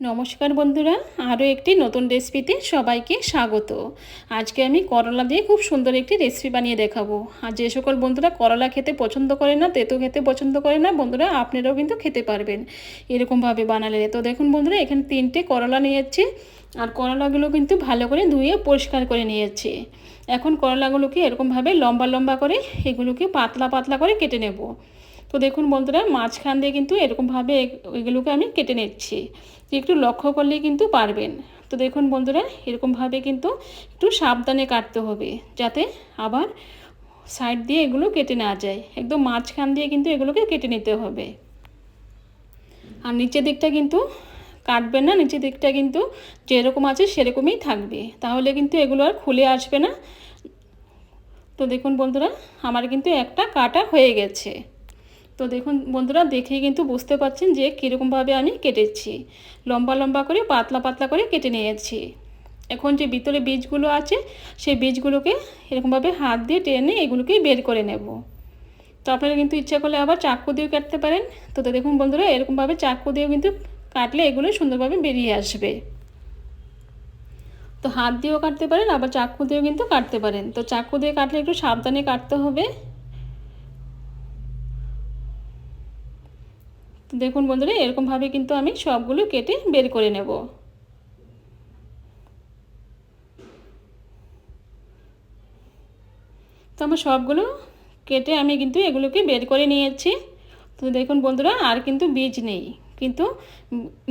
নমস্কার বন্ধুরা, আরও একটি নতুন রেসিপিতে সবাইকে স্বাগত। আজকে আমি করলা দিয়ে খুব সুন্দর একটি রেসিপি বানিয়ে দেখাবো। আর যে সকল বন্ধুরা করলা খেতে পছন্দ করে না, তেতো খেতে পছন্দ করে না, বন্ধুরা আপনারাও কিন্তু খেতে পারবেন এরকমভাবে বানালে। তো দেখুন বন্ধুরা, এখানে তিনটে করলা নিয়েছি আর করলাগুলো কিন্তু ভালো করে ধুয়ে পরিষ্কার করে নিয়েছি। এখন করলাগুলোকে এরকমভাবে লম্বা লম্বা করে এগুলোকে পাতলা পাতলা করে কেটে নেব। তো দেখুন বন্ধুরা, মাঝখান দিয়ে কিন্তু এরকমভাবে এগুলোকে আমি কেটে নিচ্ছি। একটু লক্ষ্য করলে কিন্তু পারবেন। তো দেখুন বন্ধুরা, এরকমভাবে কিন্তু একটু সাবধানে কাটতে হবে, যাতে আবার সাইড দিয়ে এগুলো কেটে না যায়। একদম মাঝখান দিয়ে কিন্তু এগুলোকে কেটে নিতে হবে। আর নিচের দিকটা কিন্তু কাটবে না, নিচের দিকটা কিন্তু যেরকম আছে সেরকমই থাকবে। তাহলে কিন্তু এগুলো আর খুলে আসবে না। তো দেখুন বন্ধুরা, আমার কিন্তু একটা কাটা হয়ে গেছে। তো দেখুন বন্ধুরা দেখে কিন্তু বুঝতে পারছেন যে কীরকমভাবে আমি কেটেছি। লম্বা লম্বা করে, পাতলা পাতলা করে কেটে নিয়েছি। এখন যে ভিতরে বীজগুলো আছে, সেই বীজগুলোকে এরকমভাবে হাত দিয়ে টেনে এগুলোকে বের করে নেব। তো আপনারা কিন্তু ইচ্ছা করলে আবার চাকু দিয়েও কাটতে পারেন। তো তো দেখুন বন্ধুরা, এরকমভাবে চাকু দিয়েও কিন্তু কাটলে এগুলো সুন্দরভাবে বেরিয়ে আসবে। তো হাত দিয়েও কাটতে পারেন, আবার চাকু দিয়েও কিন্তু কাটতে পারেন। তো চাকু দিয়ে কাটলে একটু সাবধানে কাটতে হবে। তো দেখুন বন্ধুরা, এরকমভাবে কিন্তু আমি সবগুলো কেটে বের করে নেব। তো আমার সবগুলো কেটে আমি কিন্তু এগুলোকে বের করে নিয়েছি। তো দেখুন বন্ধুরা, আর কিন্তু বীজ নেই। কিন্তু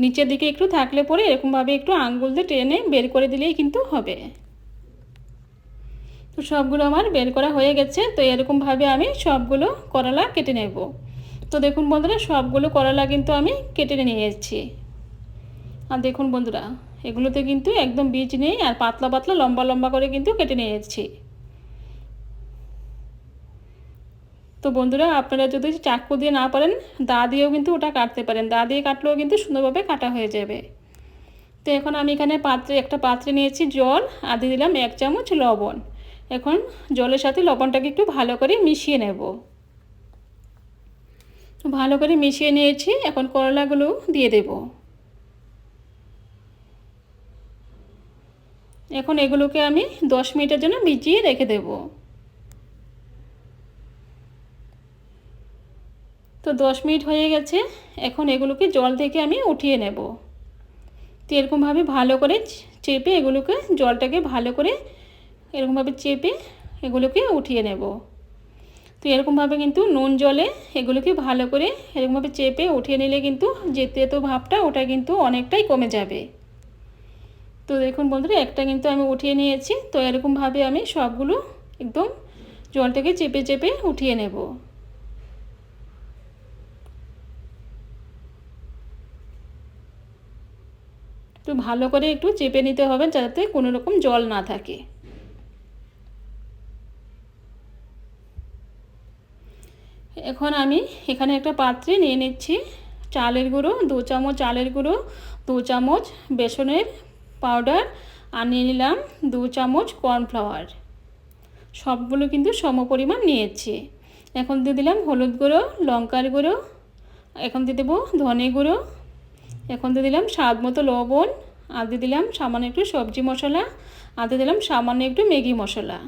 নিচের দিকে একটু থাকলে পরে এরকমভাবে একটু আঙ্গুল দিয়ে টেনে বের করে দিলেই কিন্তু হবে। তো সবগুলো আমার বের করা হয়ে গেছে, তো এরকমভাবে আমি সবগুলো করলা কেটে নেব। তো দেখুন বন্ধুরা, সবগুলো করলা কিন্তু আমি কেটে নিয়ে এসেছি আর দেখুন বন্ধুরা, এগুলোতে কিন্তু একদম বীজ নেই আর পাতলা পাতলা লম্বা লম্বা করে কিন্তু কেটে নিয়ে এসেছি তো বন্ধুরা, আপনারা যদি চাকু দিয়ে না পারেন, দা দিয়েও কিন্তু ওটা কাটতে পারেন। দা দিয়ে কাটলেও কিন্তু সুন্দরভাবে কাটা হয়ে যাবে। তো এখন আমি এখানে পাত্রে, একটা পাত্রে নিয়েছি জল আর দিয়ে দিলাম এক চামচ লবণ। এখন জলের সাথে লবণটাকে একটু ভালো করে মিশিয়ে নেব। ভালো করে মিশিয়ে নিয়েছি, এখন করলাগুলো দিয়ে দেব। এখন এগুলোকে আমি দশ মিনিটের জন্য ভিজিয়ে রেখে দেব। তো দশ মিনিট হয়ে গেছে, এখন এগুলোকে জল থেকে আমি উঠিয়ে নেব। তো এরকমভাবে ভালো করে চেপে এগুলোকে, জলটাকে ভালো করে এরকমভাবে চেপে এগুলোকে উঠিয়ে নেব। তো এরকমভাবে কিন্তু নুন জলে এগুলোকে ভালো করে এরকমভাবে চেপে উঠিয়ে নিলে কিন্তু যে তেতো ভাবটা ওটা কিন্তু অনেকটাই কমে যাবে। তো দেখুন বন্ধুরা, একটা কিন্তু আমি উঠিয়ে নিয়েছি। তো এরকমভাবে আমি সবগুলো একদম জলটাকে চেপে চেপে উঠিয়ে নেব। তো ভালো করে একটু চেপে নিতে হবে যাতে কোনো রকম জল না থাকে। এখন আমি এখানে একটা পাত্রে নিয়ে নিচ্ছি চালের গুঁড়ো, দু চামচ চালের গুঁড়ো, দু চামচ বেসনের পাউডার আর নিয়ে নিলাম দু চামচ কর্নফ্লাওয়ার সবগুলো কিন্তু সম পরিমাণ নিয়েছি। এখন দিয়ে দিলাম হলুদ গুঁড়ো, লঙ্কার গুঁড়ো, এখন দিয়ে দেবো ধনে গুঁড়ো, এখন দিয়ে দিলাম স্বাদ মতো লবণ, আর দিয়ে দিলাম সামান্য একটু সবজি মশলা, আর দিয়ে দিলাম সামান্য একটু ম্যাগি মশলা।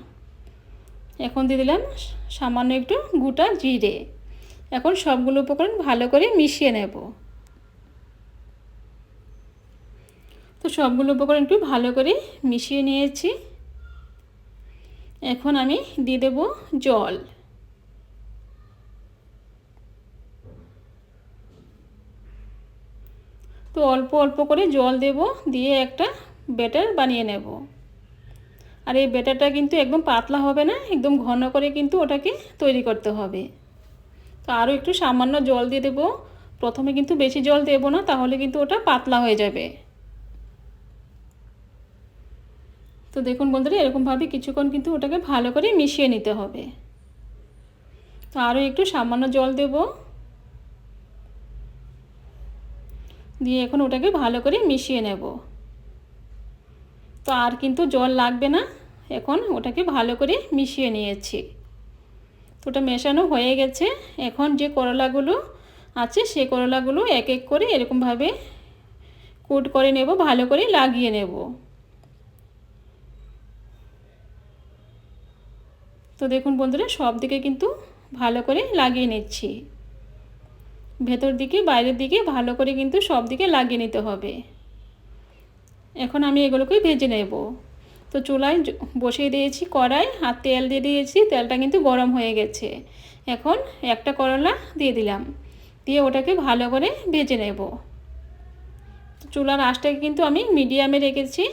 এখন দিয়ে দিলাম সামান্য একটু গোটা জিরে। এখন সবগুলো উপকরণ ভালো করে মিশিয়ে নেব। তো সবগুলো উপকরণ একটু ভালো করে মিশিয়ে নিয়েছি। এখন আমি দিয়ে দেব জল। তো অল্প অল্প করে জল দেব, দিয়ে একটা ব্যাটার বানিয়ে নেব। আর এই ব্যাটারটা কিন্তু একদম পাতলা হবে না, একদম ঘন করে কিন্তু ওটাকে তৈরি করতে হবে। তো আরও একটু সামান্য জল দিয়ে দেবো। প্রথমে কিন্তু বেশি জল দেবো না, তাহলে কিন্তু ওটা পাতলা হয়ে যাবে। তো দেখুন বন্ধুরা, এরকমভাবে কিছুক্ষণ কিন্তু ওটাকে ভালো করে মিশিয়ে নিতে হবে। তো আরও একটু সামান্য জল দেব। দিয়ে এখন ওটাকে ভালো করে মিশিয়ে নেব। তো আর কিন্তু জল লাগবে না। এখন ওটাকে ভালো করে মিশিয়ে নিয়েছি। তো ওটা মেশানো হয়ে গেছে। এখন যে করলাগুলো আছে, সে করলাগুলো এক এক করে এরকমভাবে কোট করে নেব, ভালো করে লাগিয়ে নেব। তো দেখুন বন্ধুরা, সব দিকে কিন্তু ভালো করে লাগিয়ে নিচ্ছি। ভেতর দিকে, বাইরের দিকে ভালো করে কিন্তু সব দিকে লাগিয়ে নিতে হবে। এখন আমি এগুলোকে ভেজে নেব। তো চুলায় বসিয়ে দিয়েছি কড়াই আর তেল দিয়ে দিয়েছি, তেলটা কিন্তু গরম হয়ে গেছে। এখন একটা করলা দিয়ে দিলাম। দিয়ে ওটাকে ভালো করে ভেজে নেব। চুলার আঁচটাকে কিন্তু আমি মিডিয়ামে রেখেছি।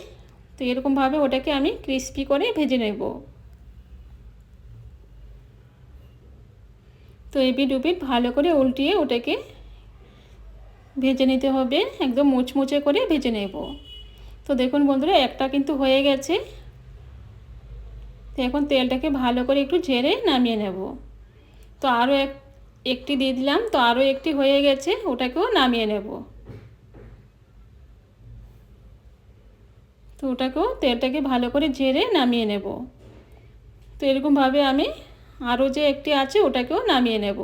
তো এরকমভাবে ওটাকে আমি ক্রিস্পি করে ভেজে নেব। তো এপিট উপিট ভালো করে উল্টিয়ে ওটাকে ভেজে নিতে হবে। একদম মুচমুচে করে ভেজে নেব। তো দেখুন বন্ধুরা, একটা কিন্তু হয়ে গেছে। তো এখন তেলটাকে ভালো করে একটু ঝেড়ে নামিয়ে নেব। তো আরও এক, একটি দিয়ে দিলাম, তো আরও একটি হয়ে গেছে, ওটাকেও নামিয়ে নেব। তো ওটাকেও তেলটাকে ভালো করে ঝেড়ে নামিয়ে নেব। তো এরকমভাবে আমি আরও যে একটি আছে, ওটাকেও নামিয়ে নেব।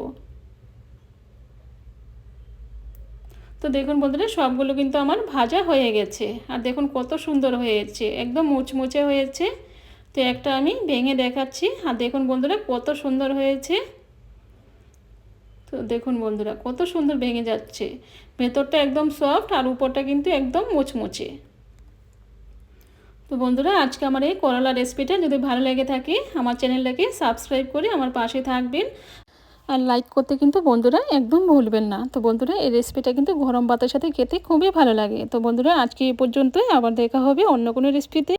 তো দেখুন বন্ধুরা, সবগুলো কিন্তু আমার ভাজা হয়ে গেছে। আর দেখুন কত সুন্দর হয়েছে, একদম মুচমুচে হয়েছে। তো একটা আমি ভেঙে দেখাচ্ছি। আর দেখুন বন্ধুরা, কত সুন্দর হয়েছে। তো দেখুন বন্ধুরা, কত সুন্দর ভেঙে যাচ্ছে। ভেতরটা একদম সফট আর উপরটা কিন্তু একদম মুচমুচে। তো বন্ধুরা, আজকে আমার এই করলা রেসিপিটা যদি ভালো লেগে থাকে, আমার চ্যানেলটাকে সাবস্ক্রাইব করে আমার পাশে থাকবেন। আর লাইক করতে কিন্তু বন্ধুরা একদম ভুলবেন না। তো বন্ধুরা, এই রেসিপিটা কিন্তু গরম ভাতের সাথে খেতে খুবই ভালো লাগে। তো বন্ধুরা, আজকে এ পর্যন্তই। আবার দেখা হবে অন্য কোনো রেসিপিতে